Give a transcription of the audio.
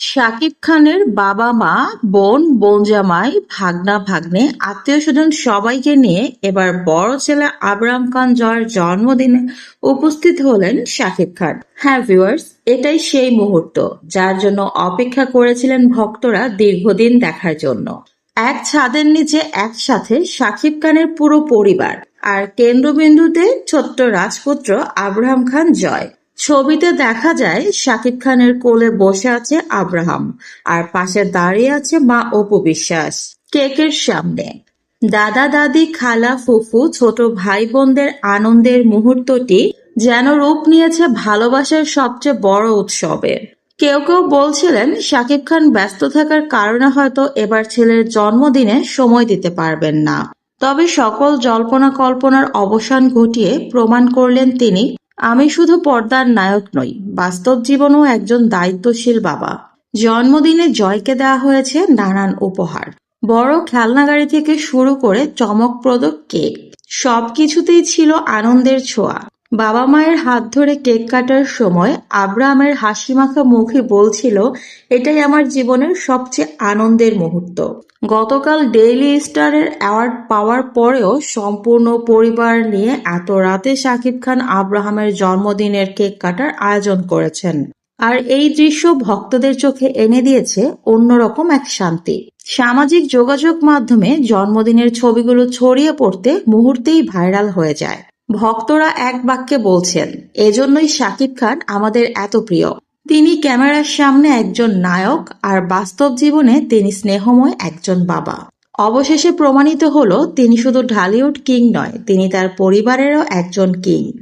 শাকিব খানের বাবা মা, বোন বোন জামাই ভাগনা, ভাগ্নে আত্মীয় স্বজন সবাইকে নিয়ে এবার বড় ছেলে আবরাম খান জয়ের জন্মদিনে উপস্থিত হলেন শাকিব খান। হ্যাঁ ভিউয়ার্স এটাই সেই মুহূর্ত যার জন্য অপেক্ষা করেছিলেন ভক্তরা দীর্ঘদিন দেখার জন্য। এক ছাদের নিচে একসাথে শাকিব খানের পুরো পরিবার আর কেন্দ্রবিন্দুতে ছোট্ট রাজপুত্র আব্রাহাম খান জয়। ছবিতে দেখা যায় শাকিব খানের কোলে বসে আছে আব্রাহাম, আর পাশে দাঁড়িয়ে আছে মা অপু বিশ্বাস, কেকের সামনে। দাদা, দাদি, খালা, ফুফু, ছোট ভাই বোনদের আনন্দের মুহূর্তটি যেন রূপ নিয়েছে ভালোবাসার সবচেয়ে বড় উৎসবের কেউ কেউ বলছিলেন, শাকিব খান ব্যস্ত থাকার কারণে হয়তো এবার ছেলের জন্মদিনে সময় দিতে পারবেন না। তবে সকল জল্পনা কল্পনার অবসান ঘটিয়ে প্রমাণ করলেন তিনি আমি শুধু পর্দার নায়ক নই, বাস্তব জীবনও একজন দায়িত্বশীল বাবা। জন্মদিনে জয়কে দেওয়া হয়েছে নানান উপহার। বড় খেলনা গাড়ি থেকে শুরু করে চমকপ্রদ কেক। সবকিছুতেই ছিল আনন্দের ছোঁয়া। বাবা মায়ের হাত ধরে কেক কাটার সময় আব্রাহামের হাসিমাখা মুখে বলছিল, এটাই আমার জীবনের সবচেয়ে আনন্দের মুহূর্ত। গতকাল ডেইলি স্টারের অ্যাওয়ার্ড পাওয়ার পরেও সম্পূর্ণ পরিবার নিয়ে এত রাতে শাকিব খান আব্রাহামের জন্মদিনের কেক কাটার আয়োজন করেছেন। আর এই দৃশ্য ভক্তদের চোখে এনে দিয়েছে অন্যরকম এক শান্তি। সামাজিক যোগাযোগ মাধ্যমে জন্মদিনের ছবিগুলো ছড়িয়ে পড়তে মুহূর্তেই ভাইরাল হয়ে যায়। ভক্তরা এক বাক্যে বলছেন, এজন্যই শাকিব খান আমাদের এত প্রিয়। তিনি ক্যামেরার সামনে একজন নায়ক আর বাস্তব জীবনে তিনি স্নেহময় একজন বাবা। অবশেষে প্রমাণিত হলো, তিনি শুধু ঢালিউড কিং নয়, তিনি তার পরিবারেরও একজন কিং।